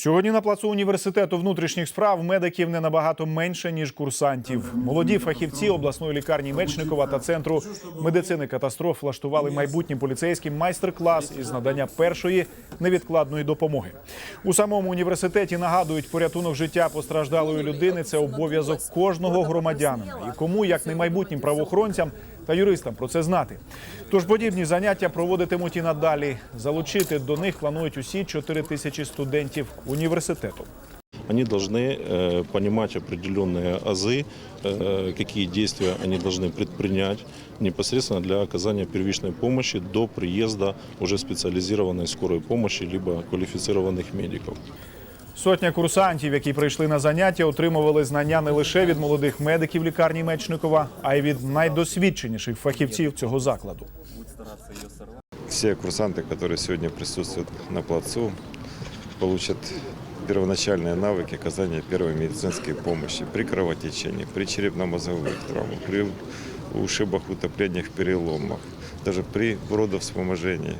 Сьогодні на плацу університету внутрішніх справ медиків не набагато менше ніж курсантів. Молоді фахівці обласної лікарні Мечникова та центру медицини катастроф влаштували майбутнім поліцейським майстер-клас із надання першої невідкладної допомоги. У самому університеті нагадують, порятунок життя постраждалої людини це обов'язок кожного громадянина. І кому, як не майбутнім правоохоронцям та юристам, про це знати. Тож подібні заняття проводитимуть і надалі. Залучити до них планують усі 4 тисячі студентів університету Они должны э, понимать определенные азы, э, какие действия они должны предпринять непосредственно для оказания первичной помощи до приезда уже специализированной скорой помощи либо квалифицированных медиков. Сотня курсантів, які прийшли на заняття, отримували знання не лише від молодих медиків лікарні Мечникова, а й від найдосвідченіших фахівців цього закладу. Все курсанты, которые сегодня присутствуют на плацу, получат первоначальные навыки оказания первой медицинской помощи при кровотечении, при черепно-мозговых травмах, при ушибах, утоплениях, переломах, даже при родовспоможении.